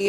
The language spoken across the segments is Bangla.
এ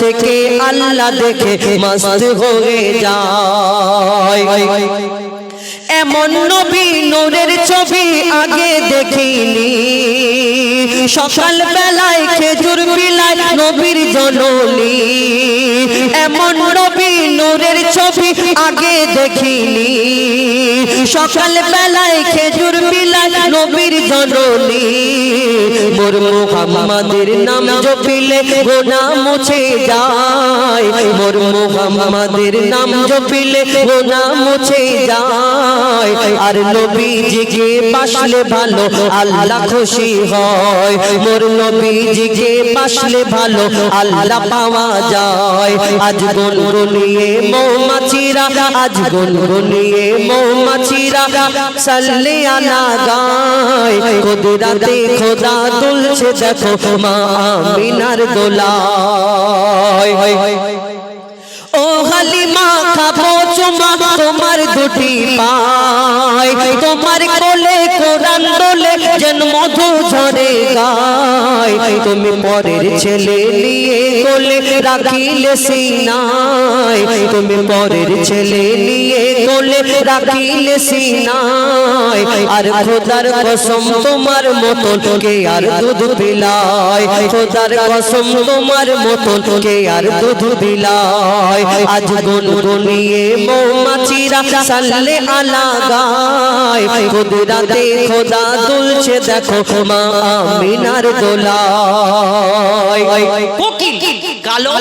থেকে আল্লাহ দেখে মস্ত হয়ে যায়। এমন নবী নূরের ছবি আগে দেখিনি। সকাল বেলায় খেজুর বিলায় নবীর জননী। এমন নবী নূরের ছবি আগে দেখিনি। সকাল বেলায় খেজুর নবীর জননী। মোর মুহাম্মাদের নাম জপিলে গোনা মুছে যায়। মোর মুহাম্মাদের নাম জপিলে গোনা মুছে যায়। আর নবীজিকে পাশলে ভালো আল্লাহ খুশি হয়। মোর নবীজিকে পাশলে ভালো আল্লাহ পাওয়া যায়। আজ গুনগুনিয়ে মৌমাছিরা, আজ গুনগুনিয়ে মৌমাছিরা, সাল্লে আলা কুদরাতে খোদা তুলছে দেখো মা আমিনার দোলায় ও হালিমা, খাব চুমা, তোমার দুটি পায়। তোমার কোলে কোরআন দোলে যেন মধু ঝরে গায় তুমি পরের ছেলে নিয়ে কোলে রাখিলে সিনায়। তুমি পরের ছেলে নিয়ে কোলে রাখিলে সিনায় আর খোদার কসম তোমার মতন কে আর দুধ পিলায় খোদার কসম তোমার মতন কে আর দুধ পিলায় আজ গুনগুনিয়ে মৌমাছিরা সাল্লে আলা গায় কুদরাতে খোদা দুলছে দেখো মা আমিনার দোলায়। কোকিল কালো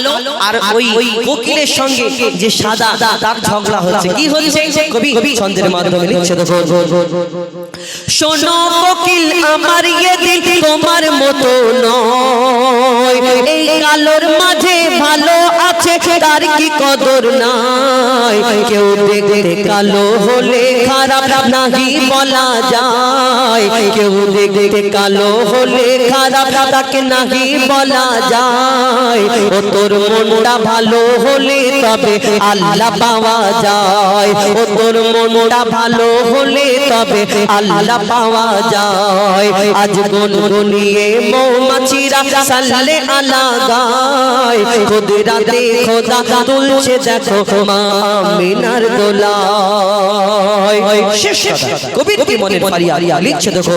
আর ওই কোকিলের সঙ্গে যে সাদা তার ঝগড়া হচ্ছে। কি হচ্ছে? কবি ছন্দের মাধ্যমে লিখছে শোনো কোকিল আমার দিল তোমার মতো নয়। এই কালোর মাঝে ভালো আছে তার কি কদর নাই? কেউ দেখতে কালো হলে খারাপ নাহি বলা যায়। কেউ দেখতে কালো হলে খারাপ তাকে নাহি বলা যায়। ও তোর মনটা ভালো হলে তবে আল্লাহ পাওয়া যায়। ও তোর মনটা ভালো হলে তবে আল্লাহ পাওয়া যায়। আজ গুনগুনিয়ে মৌমাছিরা সাল্লে আলা গায়। খুদরাতে তুলছে, দেখো মা আমিনার দোলায়। শেষ কথা। কবির কি মনের ফারিয়া লিখছে দেখো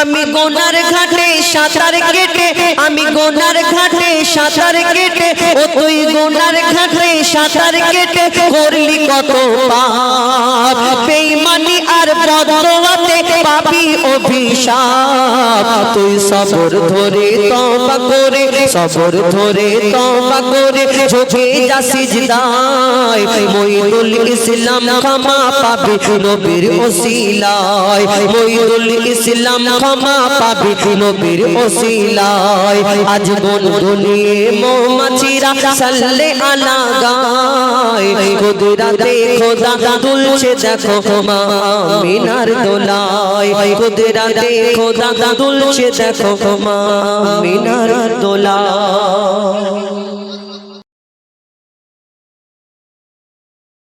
আমি গোনার ঘাটে সাঁতার কেটে, আমি গোনার ঘাটে সাঁতার কেটে, ও তুই গোনার ঘাটে সাঁতার কেটে করলি কত পাপ। বেঈমানি আর বদওয়াতে পাপি অভিশাপ। তুই সবর ধরে তওবা করে, সবর ধরে তওবা করে, ঝুঁকে যা সিজদায় মইদুল ইসলাম ক্ষমা পাবি নবীর ওসিলায় মইদুল ইসলাম ক্ষমা পাবি নবীর ওসিলায়। আজ গুনগুনিয়ে মৌমাছিরা সাল্লে আলা গায়, কুদরাতে খোদা তুলছে দেখো মা আমিনার দোলায়, কুদরাতে খোদা তুলছে দেখো মা মিনার দোলা।